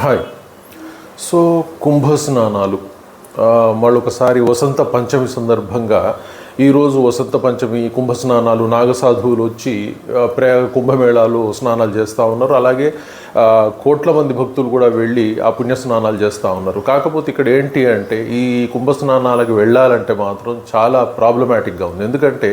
Hi. So కుంభ స్నానాలు మళ్ళొకసారి వసంత పంచమి సందర్భంగా ఈరోజు వసంత పంచమి కుంభ స్నానాలు నాగసాధువులు వచ్చి ప్రే కుంభమేళాలు స్నానాలు చేస్తూ ఉన్నారు. అలాగే కోట్ల మంది భక్తులు కూడా వెళ్ళి ఆ పుణ్య స్నానాలు చేస్తూ ఉన్నారు. కాకపోతే ఇక్కడ ఏంటి అంటే ఈ కుంభ స్నానాలకు వెళ్ళాలంటే మాత్రం చాలా ప్రాబ్లమాటిక్గా ఉంది. ఎందుకంటే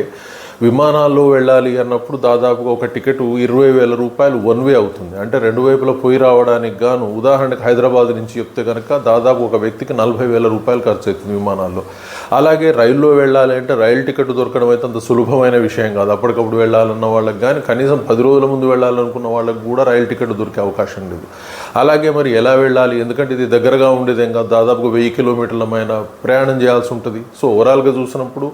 విమానాల్లో వెళ్ళాలి అన్నప్పుడు దాదాపుగా ఒక టికెట్ ఇరవై వేల రూపాయలు వన్ వే అవుతుంది. అంటే రెండు వైపులా పోయి రావడానికి గాను ఉదాహరణకు హైదరాబాద్ నుంచి చెప్తే కనుక దాదాపు ఒక వ్యక్తికి నలభై వేల రూపాయలు ఖర్చు అవుతుంది విమానాల్లో. అలాగే రైల్లో వెళ్ళాలి అంటే రైలు టికెట్ దొరకడం అయితే అంత సులభమైన విషయం కాదు. అప్పటికప్పుడు వెళ్ళాలన్న వాళ్ళకి కానీ కనీసం పది రోజుల ముందు వెళ్ళాలనుకున్న వాళ్ళకి కూడా రైలు టికెట్ దొరికే అవకాశం లేదు. అలాగే మరి ఎలా వెళ్ళాలి? ఎందుకంటే ఇది దగ్గరగా ఉండేదేం కాదు. దాదాపుగా వెయ్యి కిలోమీటర్లమైన ప్రయాణం చేయాల్సి ఉంటుంది. సో ఓవరాల్గా చూసినప్పుడు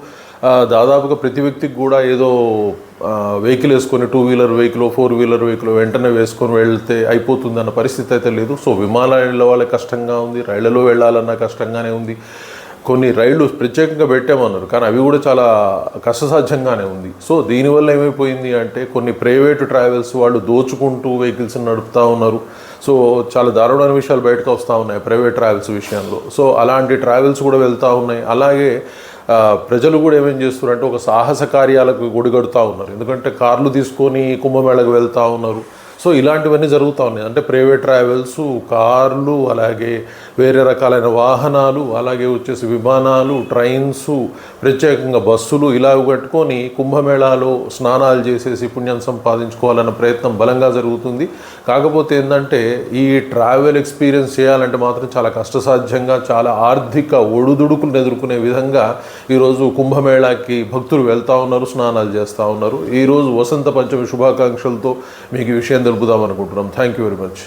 దాదాపుగా ప్రతి వ్యక్తికి కూడా ఏదో వెహికల్ వేసుకొని two wheeler vehicle four wheeler vehicle వెంటనే వేసుకొని వెళ్తే అయిపోతుంది అన్న పరిస్థితి అయితే లేదు. సో విమానాల వాళ్ళకి కష్టంగా ఉంది రైళ్ళలో వెళ్ళాలన్నా కష్టంగానే ఉంది. కొన్ని రైళ్ళు ప్రత్యేకంగా పెట్టామన్నారు. కానీ అవి కూడా చాలా కష్టసాధ్యంగానే ఉంది. సో దీనివల్ల ఏమైపోయింది అంటే కొన్ని ప్రైవేటు ట్రావెల్స్ వాళ్ళు దోచుకుంటూ వెహికల్స్ నడుపుతూ ఉన్నారు. సో చాలా దారుణమైన విషయాలు బయటకు వస్తూ ఉన్నాయి ప్రైవేట్ ట్రావెల్స్ విషయంలో. సో అలాంటి ట్రావెల్స్ కూడా వెళ్తూ ఉన్నాయి. అలాగే ప్రజలు కూడా ఏమేం చేస్తున్నారంటే ఒక సాహస కార్యాలకు గుడిగడుతూ ఉన్నారు. ఎందుకంటే కార్లు తీసుకొని కుంభమేళకు వెళ్తూ ఉన్నారు. సో ఇలాంటివన్నీ జరుగుతూ ఉన్నాయి. అంటే ప్రైవేట్ ట్రావెల్స్ కార్లు అలాగే వేరే రకాలైన వాహనాలు అలాగే వచ్చేసి విమానాలు ట్రైన్స్ ప్రత్యేకంగా బస్సులు ఇలా కట్టుకొని కుంభమేళాలో స్నానాలు చేసేసి పుణ్యం సంపాదించుకోవాలన్న ప్రయత్నం బలంగా జరుగుతుంది. కాకపోతే ఏంటంటే ఈ ట్రావెల్ ఎక్స్పీరియన్స్ చేయాలంటే మాత్రం చాలా కష్టసాధ్యంగా చాలా ఆర్థిక ఒడుదుడుకులను ఎదుర్కొనే విధంగా ఈరోజు కుంభమేళాకి భక్తులు వెళ్తూ ఉన్నారు స్నానాలు చేస్తూ ఉన్నారు. ఈరోజు వసంత పంచమి శుభాకాంక్షలతో మీకు ఈ విషయం తెలుపుదాం అనుకుంటున్నాం థ్యాంక్ యూ వెరీ మచ్